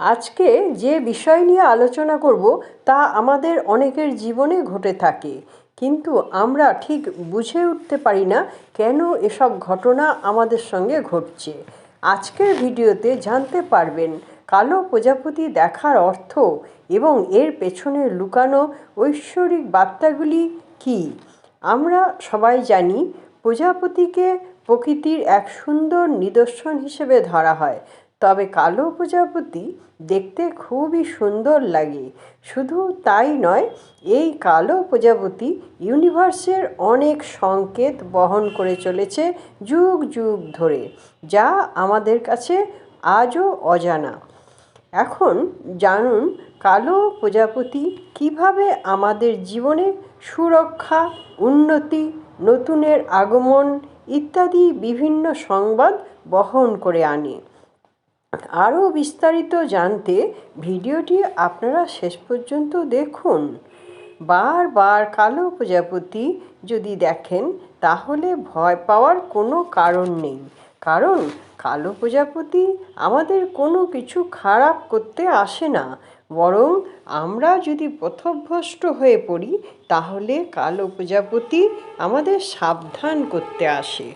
আজকে যে বিষয় নিয়ে আলোচনা করব, তা আমাদের অনেকের জীবনে ঘটে থাকে। কিন্তু আমরা ঠিক বুঝে উঠতে পারি না কেন এসব ঘটনা আমাদের সঙ্গে ঘটছে। আজকের ভিডিওতে জানতে পারবেন, কালো প্রজাপতি দেখার অর্থ এবং এর পেছনে লুকানো ঐশ্বরিক বার্তাগুলি কী? আমরা সবাই জানি, প্রজাপতিকে প্রকৃতির এক সুন্দর নিদর্শন হিসেবে ধরা হয়। তবে কালো প্রজাপতি দেখতে খুবই সুন্দর লাগে। শুধু তাই নয়, এই কালো প্রজাপতি ইউনিভার্সের অনেক সংকেত বহন করে চলেছে যুগ যুগ ধরে, যা আমাদের কাছে আজও অজানা। এখন জানুন, কালো প্রজাপতি কীভাবে আমাদের জীবনে সুরক্ষা, উন্নতি, নতুনের আগমন ইত্যাদি বিভিন্ন সংবাদ বহন করে আনে। আরও বিস্তারিত জানতে ভিডিওটি আপনারা শেষ পর্যন্ত দেখুন। বারবার কালো প্রজাপতি যদি দেখেন, তাহলে ভয় পাওয়ার কোনো কারণ নেই। কারণ কালো প্রজাপতি আমাদের কোনো কিছু খারাপ করতে আসে না। বরং আমরা যদি পথভ্রষ্ট হয়ে পড়ি, তাহলে কালো প্রজাপতি আমাদের সাবধান করতে আসে।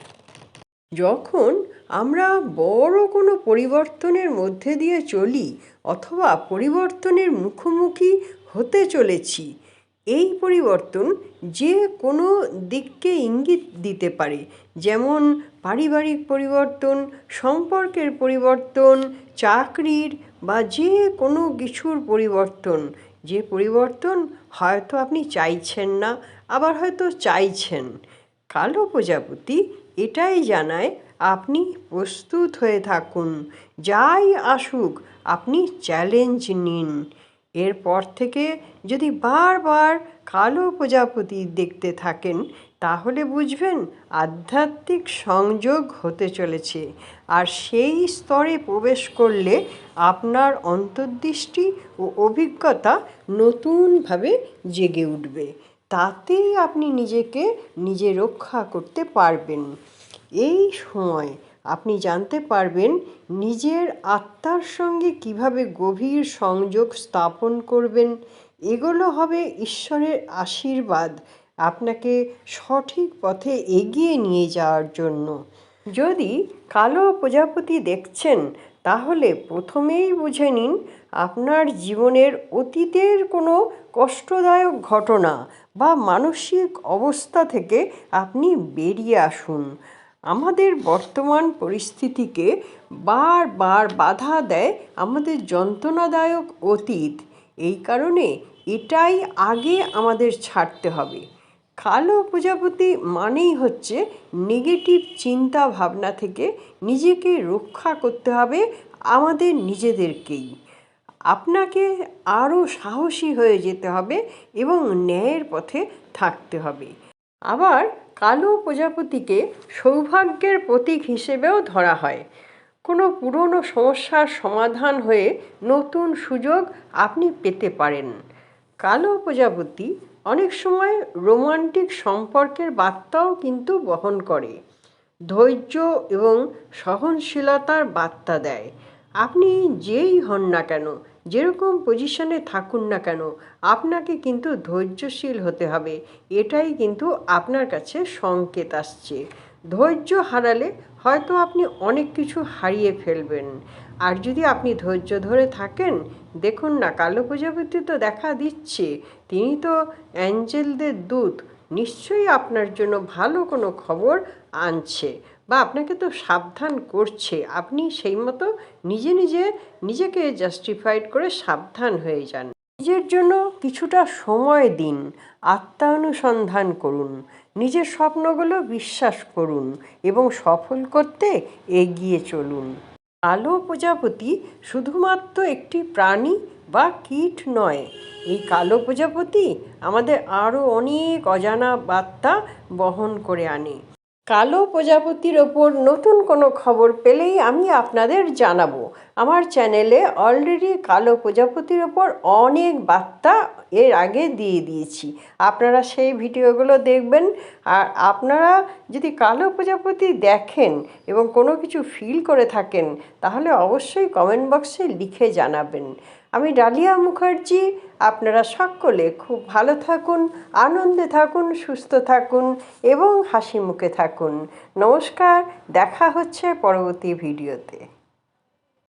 যখন আমরা বড় কোনো পরিবর্তনের মধ্যে দিয়ে চলি অথবা পরিবর্তনের মুখোমুখি হতে চলেছি। এই পরিবর্তন যে কোনো দিককে ইঙ্গিত দিতে পারে। যেমন পারিবারিক পরিবর্তন, সম্পর্কের পরিবর্তন, চাকরির বা যে কোনো কিছুর পরিবর্তন। যে পরিবর্তন হয়তো আপনি চাইছেন না, আবার হয়তো চাইছেন। কালো প্রজাপতি এটাই জানায় আপনি প্রস্তুত হয়ে থাকুন। যাই আসুক, আপনি চ্যালেঞ্জ নিন। এরপর থেকে যদি বারবার কালো প্রজাপতি দেখতে থাকেন, তাহলে বুঝবেন আধ্যাত্মিক সংযোগ হতে চলেছে। আর সেই স্তরে প্রবেশ করলে আপনার অন্তর্দৃষ্টি ও অভিজ্ঞতা নতুনভাবে জেগে উঠবে। তাতেই আপনি নিজেকে, নিজে রক্ষা করতে পারবেন। এই সময় আপনি জানতে পারবেন নিজের আত্মার সঙ্গে কীভাবে গভীর সংযোগ স্থাপন করবেন। এগুলো হবে ঈশ্বরের আশীর্বাদ আপনাকে সঠিক পথে এগিয়ে নিয়ে যাওয়ার জন্য। যদি কালো প্রজাপতি দেখছেন, তাহলে প্রথমেই বুঝে নিন আপনার জীবনের অতীতের কোনো কষ্টদায়ক ঘটনা বা মানসিক অবস্থা থেকে আপনি বেরিয়ে আসুন। আমাদের বর্তমান পরিস্থিতিকে বারবার বাধা দেয় আমাদের যন্ত্রণাদায়ক অতীত। এই কারণে এটাই আগে আমাদের ছাড়তে হবে। কালো প্রজাপতি মানেই হচ্ছে নেগেটিভ চিন্তা ভাবনা থেকে নিজেকে রক্ষা করতে হবে আমাদের নিজেদেরকেই। আপনাকে আরও সাহসী হয়ে যেতে হবে এবং ন্যায়ের পথে থাকতে হবে। আবার কালো প্রজাপতিকে সৌভাগ্যের প্রতীক হিসেবেও ধরা হয়। কোনো পুরনো সমস্যার সমাধান হয়ে নতুন সুযোগ আপনি পেতে পারেন। কালো প্রজাপতি অনেক সময় রোমান্টিক সম্পর্কের বার্তাও কিন্তু বহন করে। ধৈর্য এবং সহনশীলতার বার্তা দেয়। আপনি যেই হন না কেন যেরকম পজিশনে থাকুন না কেন, আপনাকে কিন্তু ধৈর্যশীল হতে হবে। এটাই কিন্তু আপনার কাছে সংকেত আসছে। ধৈর্য হারালে হয়তো আপনি অনেক কিছু হারিয়ে ফেলবেন। আর যদি আপনি ধৈর্য ধরে থাকেন, দেখুন না, কালো প্রজাপতি তো দেখা দিচ্ছে। তিনি তো অ্যাঞ্জেলদের দূত। নিশ্চয়ই আপনার জন্য ভালো কোনো খবর আনছে বা আপনাকে তো সাবধান করছে। আপনি সেই মতো নিজে নিজে নিজেকে জাস্টিফাইড করে সাবধান হয়ে যান। নিজের জন্য কিছুটা সময় দিন আত্মানুসন্ধান করুন, নিজের স্বপ্নগুলো বিশ্বাস করুন এবং সফল করতে এগিয়ে চলুন। আলো প্রজাপতি শুধুমাত্র একটি প্রাণী বা কীট নয়। এই কালো প্রজাপতি আমাদের আরও অনেক অজানা বার্তা বহন করে আনে। কালো প্রজাপতির ওপর নতুন কোনো খবর পেলেই আমি আপনাদের জানাব। আমার চ্যানেলে অলরেডি কালো প্রজাপতির ওপর অনেক বার্তা এর আগে দিয়ে দিয়েছি। আপনারা সেই ভিডিওগুলো দেখবেন। আর আপনারা যদি কালো প্রজাপতি দেখেন এবং কোনো কিছু ফিল করে থাকেন, তাহলে অবশ্যই কমেন্ট বক্সে লিখে জানাবেন। আমি ডালিয়া মুখার্জি, আপনারা সকলে খুব ভালো থাকুন, আনন্দে থাকুন, সুস্থ থাকুন এবং হাসি মুখে থাকুন। নমস্কার, দেখা হচ্ছে পরবর্তী ভিডিওতে